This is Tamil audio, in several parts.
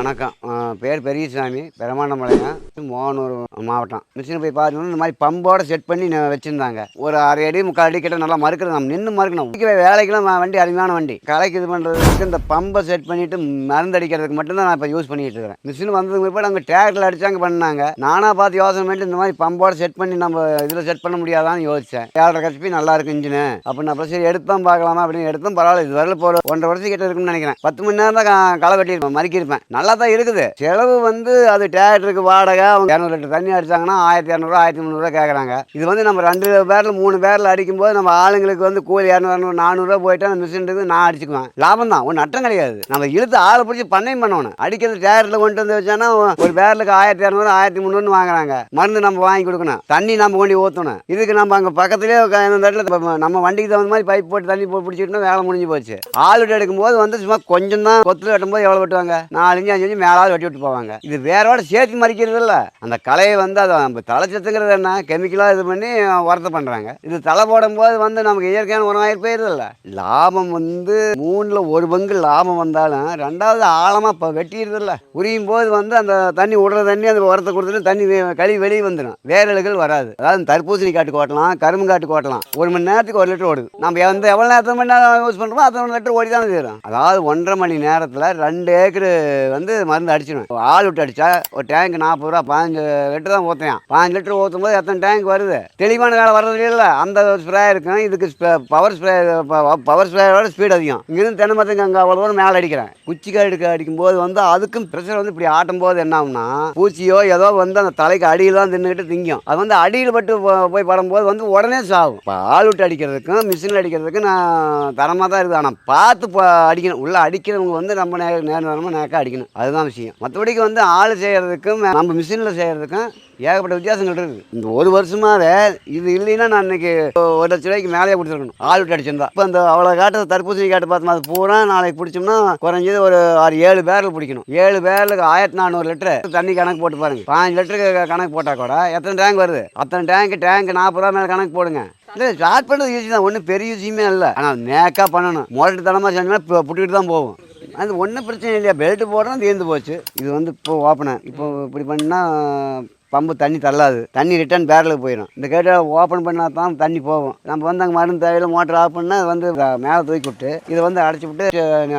வணக்கம். பேர் பெரியசாமி பெருமாண்டமலையம் மோகனூர் மாவட்டம். மிஷின் போய் பார்த்தோம்னா இந்த மாதிரி பம்போட செட் பண்ணி வச்சுருந்தாங்க. ஒரு அரை அடி முக்கால் அடி கிட்ட நல்லா மறுக்கிறது நம்ம நின்று மறுக்கணும். வேலைக்கெல்லாம் வண்டி அருமையான வண்டி. கலைக்கு இது பண்ணுறதுக்கு இந்த பம்பை செட் பண்ணிட்டு மருந்து அடிக்கிறதுக்கு மட்டும்தான் நான் இப்போ யூஸ் பண்ணிட்டு இருக்கிறேன். மிஷின் வந்ததுக்கு பிற்பாடு அங்கே டேக்டரில் அடிச்சாங்க பண்ணாங்க. நானாக பார்த்து யோசனை பண்ணிட்டு இந்த மாதிரி பம்போட செட் பண்ணி நம்ம இதில் செட் பண்ண முடியாதான்னு யோசித்தேன் ஏழரை கட்சி நல்லா இருக்கு இன்ஜினு. அப்படின்னு அப்புறம் சரி எடுத்தான் பார்க்கலாமா அப்படின்னு எடுத்தும். பரவாயில்ல இது வரல போகிற ஒன்றரை வருஷம் கிட்ட இருக்குன்னு நினைக்கிறேன். பத்து மணி நேரம் தான் களை வெட்டியிருப்பேன் மறுக்கியிருப்பேன். நல்லா தான் இருக்குது. செலவு வந்து அது டேரக்டருக்கு வாடகை அவங்க இரநூறு லிட்டர் தண்ணி அடிச்சாங்கன்னா ஆயிரத்தி இரநூறுவா ஆயிரத்தி முந்நூறுரூவா கேட்குறாங்க இது வந்து நம்ம ரெண்டு பேரில் மூணு பேரில் அடிக்கும்போது நம்ம ஆளுங்களுக்கு வந்து கூலி இரநூறு இரநூறு நானூறுரூவா போயிட்டு அந்த மிஷின் இருக்குது நான் அடிச்சுக்குவேன். லாபம் தான் ஒன்றும் நட்டம் கிடையாது. நம்ம இழுத்து ஆளை பிடிச்சி பண்ணையும் பண்ணணும். அடிக்கிறது டேரில் கொண்டு வந்து வச்சானா ஒரு பேரலுக்கு ஆயிரத்தி இரநூறு ஆயிரத்தி முந்நூறுன்னு வாங்குறாங்க. மருந்து நம்ம வாங்கி கொடுக்கணும். தண்ணி நம்ம கொண்டு ஊற்றணும் இதுக்கு நம்ம அங்கே பக்கத்துலேயே இந்த இடத்துல நம்ம வண்டிக்கு தகுந்த மாதிரி பைப் போட்டு தண்ணி போட்டு பிடிச்சிக்கிட்டோம் வேலை முடிஞ்சு போச்சு. ஆள் விட்டு எடுக்கும்போது வந்து சும்மா கொஞ்சம் தான் கொத்தில் வெட்டும்போது எவ்வளோ வெட்டுவாங்க? நாலஞ்சு அஞ்சு அஞ்சு மேலாவது வெட்டி விட்டு போவாங்க. இது வேறோட சேர்த்து மறிக்கிறது இல்லை. அந்த கலையை வந்து அதை நம்ம தலைச்சத்துங்கிறது என்ன? கெமிக்கலாக இது பண்ணி உரத்தை பண்ணுறாங்க இது தலை போடும்போது வந்து நமக்கு இயற்கையான உரமாயிரு போயிடுதில்ல லாபம் வந்து மூணில் ஒரு பங்கு லாபம் வந்தாலும் ரெண்டாவது ஆழமாக இப்போ வெட்டிடுது உரியும் போது வந்து அந்த தண்ணி விடுற தண்ணி அந்த உரத்தை கொடுத்துட்டு தண்ணி கழுவி வெளியே வந்துடும் வேரலுகள் வராது. அதாவது தர்பூசணி காட்டு ஓட்டலாம் கரும்பு காட்டு ஓட்டலாம். ஒரு மணி நேரத்துக்கு ஒரு லிட்டர் ஓடுது. நம்ம வந்து எவ்வளோ நேரத்து மணி நேரம் யூஸ் பண்ணுறோமோ அத்தனை லிட்டர் ஓடி தான் தீரும் அதாவது ஒன்றரை மணி நேரத்தில் ரெண்டு ஏக்கர் வந்து மருந்து அடிச்சிடும் ஆள் விட்டு அடித்தா ஒரு டேங்க் நாற்பது ரூபா பதினஞ்சு லிட்டர் தான் ஊற்றுவேன் பாஞ்சு லிட்டர் ஊற்றும் போது எத்தனை டேங்க் வருது? தெளிவான காலம் வர்றது இல்லை. அந்த ஸ்ப்ரே இருக்கும். இதுக்கு பவர் ஸ்ப்ரே பவர் ஸ்ப்ரேயோட ஸ்பீட் அதிகம். இங்கிருந்து தென்னை மரத்துக்கு அங்கே அவ்வளோ தூரம் மேலே அடிக்கிறேன். குச்சி காடுக்கு அடிக்கும்போது வந்து அதுக்கும் ப்ரெஷர் வந்து இப்படி ஆட்டும் போது என்ன ஆகும்னா பூச்சியோ ஏதோ வந்து அந்த தலைக்கு அடியில் தான் தின்னுக்கிட்டு திங்கும். அது வந்து அடியில் பட்டு போ- போய் படும்போது வந்து உடனே சாகும். இப்போ ஆள் விட்டு அடிக்கிறதுக்கும் மிஷினில் அடிக்கிறதுக்கும் நான் தரமாக தான் இருக்குது. ஆனால் பார்த்து அடிக்கணும். உள்ளே அடிக்கிறவங்க வந்து நம்ம நே நேர நேரமாக நேக்காக அடிக்கணும். அதுதான் விஷயம். மற்றபடிக்கு வந்து ஆள் செய்கிறதுக்கும் நம்ம மிஷினில் செய்கிறதுக்கும் ஏகப்பட்ட வித்தியாசங்கள் இருக்குது இந்த ஒரு வருஷமாவே இது இல்லைன்னா நான் இன்னைக்கு ஒரு லட்ச ரூபாய்க்கு மேலேயே கொடுத்துருக்கணும் ஆள் விட்டு அடிச்சிருந்தா. இப்போ அந்த அவ்வளோ காட்டு தர்பூசணி காட்டு பார்த்தோம் அது பூரா நாளைக்கு பிடிச்சோம்னா குறைஞ்சது ஒரு ஆறு ஏழு பேரல் பிடிக்கணும். ஏழு பேரலுக்கு ஆயிரத்தி நானூறு லிட்டரு தண்ணி கணக்கு போட்டு பாருங்க. பாஞ்சு லிட்டருக்கு கணக்கு போட்டால் கூட எத்தனை டேங்க் வருது? அத்தனை டேங்க் டேங்க் நாற்பது ரூபா மேலே கணக்கு போடுங்க. இல்லை ஸ்டார்ட் பண்ணுறது ஈஸி தான். ஒன்றும் பெரிய விஷயமே இல்லை. ஆனால் மேக்காக பண்ணணும். மோட்டர் தனமாக செஞ்சோம்னா இப்போ புட்டிக்கிட்டு தான் போகும். அது ஒன்றும் பிரச்சனை இல்லையா? பெல்ட்டு போடுறோம் தீர்ந்து போச்சு. இது வந்து இப்போ ஓப்பனை இப்போ இப்படி பண்ணால் பம்பு தண்ணி தள்ளாது. தண்ணி ரிட்டர்ன் பேரலுக்கு போயிடும் இந்த கேட்டை ஓப்பன் பண்ணால் தான் தண்ணி போகும். நம்ம வந்து அங்கே மருந்து தேவையில் மோட்டர் ஆஃப் பண்ணால் வந்து மேலே தூக்கி விட்டு இதை வந்து அடைச்சி விட்டு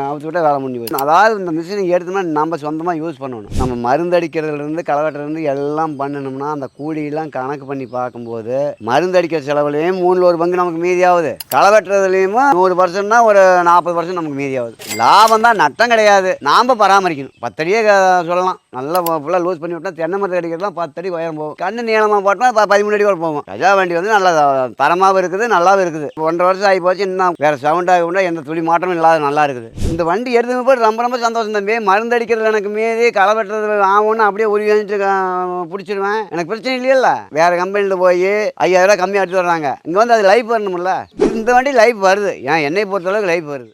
அவுத்து விட்டு வேலை முடிஞ்சு போயிடும். அதாவது இந்த மிஷினை எடுத்தோம்னா நம்ம சொந்தமாக யூஸ் பண்ணணும். நம்ம மருந்து அடிக்கிறதுலேருந்து களவெட்டுலேருந்து எல்லாம் பண்ணணும்னா அந்த கூலியெல்லாம் கணக்கு பண்ணி பார்க்கும்போது மருந்து அடிக்கிற செலவுலையும் மூணில் ஒரு பங்கு நமக்கு மீதியாகுது. களவெட்டுறதுலையும் நூறு பர்சன்ட்னா ஒரு நாற்பது பர்சன்ட் நமக்கு மீதியாகுது. லாபம் தான் நட்டம் கிடையாது. நாம் பராமரிக்கணும். பத்தடியே சொல்லலாம். நல்லா ஃபுல்லாக லூஸ் பண்ணி விட்டால் தென்னை மரத்தை அடிக்கிறதுலாம் பத்து அடி உயரம் போகும். கண்ணு நீளமாக போட்டோம்னா ப- பதிமூணு அடி கூட போகும். கஜா வண்டி வந்து நல்லா தரமாகவும் இருக்குது நல்லாவும் இருக்குது. ஒன்றரை வருஷம் ஆகி போச்சு இன்னும் வேறு சவுண்டாக கூட எந்த துளி மாற்றமும் இல்லாத நல்லா இருக்குது. இந்த வண்டி எடுத்து போய் ரொம்ப ரொம்ப சந்தோஷம் தம்பி. மருந்து அடிக்கிறது எனக்கு மீதி களை வெட்டுறது ஆகும்னு அப்படியே உருவி பிடிச்சிடுவேன் எனக்கு பிரச்சனை இல்லையல்ல. வேறு கம்பெனியில் போய் ஐயாயிரம் கம்மியாக எடுத்து வர்றாங்க. இங்கே வந்து அது லைஃப் வரணும்ல. இந்த வண்டி லைஃப் வருது. ஏன் என்னை பொறுத்தளவுக்கு லைஃப் வருது.